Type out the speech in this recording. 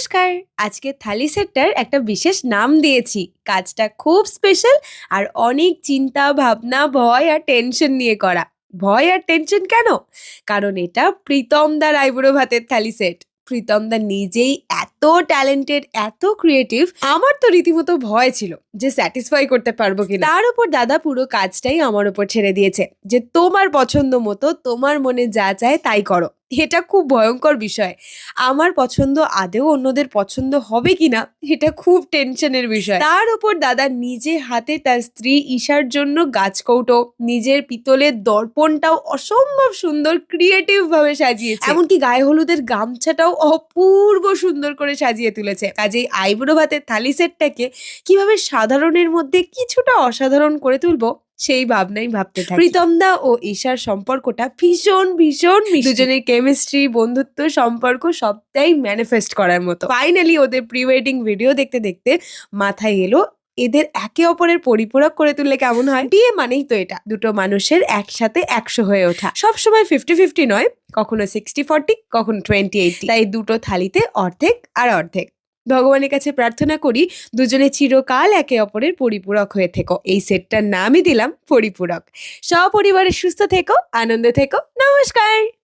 নমস্কার। আজকে থালি সেটটার একটা বিশেষ নাম দিয়েছি। কাজটা খুব স্পেশাল আর অনেক চিন্তা, ভাবনা, ভয় আর টেনশন নিয়ে করা। ভয় আর টেনশন কেন? কারণ এটা প্রীতম দা রায়বুড়ো ভাতের থালি সেট। প্রীতম দা নিজেই এত ট্যালেন্টেড এত ক্রিয়েটিভ আমার তো রীতিমতো ভয় ছিল যে স্যাটিসফাই করতে পারব কিনা। তার উপর দাদা পুরো কাজটাই আমার উপর ছেড়ে দিয়েছে যে তোমার পছন্দ মতো, তোমার মনে যা চায় তাই করো। এটা খুব ভয়ঙ্কর বিষয়। আমার পছন্দ আদেও অন্যদের পছন্দ হবে কিনা, এটা খুব টেনশনের বিষয়। তার উপর দাদা নিজে হাতে তার স্ত্রী ঈশার জন্য গাছ কৌটো, নিজের পিতলের দর্পণটাও অসম্ভব সুন্দর ক্রিয়েটিভ ভাবে সাজিয়েছে। এমনকি গায়ে হলুদের গামছাটাও অপূর্ব সুন্দর করে সাজিয়ে তুলেছে। কাজেই আইবুড়ো ভাতের থালি সেটটাকে কীভাবে সাধারণের মধ্যে কিছুটা অসাধারণ করে তুলবো সেই ভাবনাই ভাবতে থাকি। প্রীতম দা ও ঈশার সম্পর্কটা ভীষণ ভীষণ দুজনের কেমিস্ট্রি বন্ধুত্ব সম্পর্ক সবটাই ম্যানিফেস্ট করার মতো। ফাইনালি ওদের প্রি ওয়েডিং ভিডিও দেখতে দেখতে মাথায় এলো এদের একে অপরের পরিপূরক করে তুললে কেমন হয়? বিয়ে মানেই তো এটা দুটো মানুষের একসাথে একশো হয়ে ওঠা। সবসময় ফিফটি ফিফটি নয় কখনো সিক্সটি ফর্টি কখনো টোয়েন্টি এইটি তাই দুটো থালিতে অর্ধেক আর অর্ধেক। ভগবানের কাছে প্রার্থনা করি, দুজনে চিরকাল একে অপরের পরিপূরক হয়ে থেকো। এই সেটটার নামই দিলাম পরিপূরক। সপরিবারে সুস্থ থেকো, আনন্দ থেকো। নমস্কার!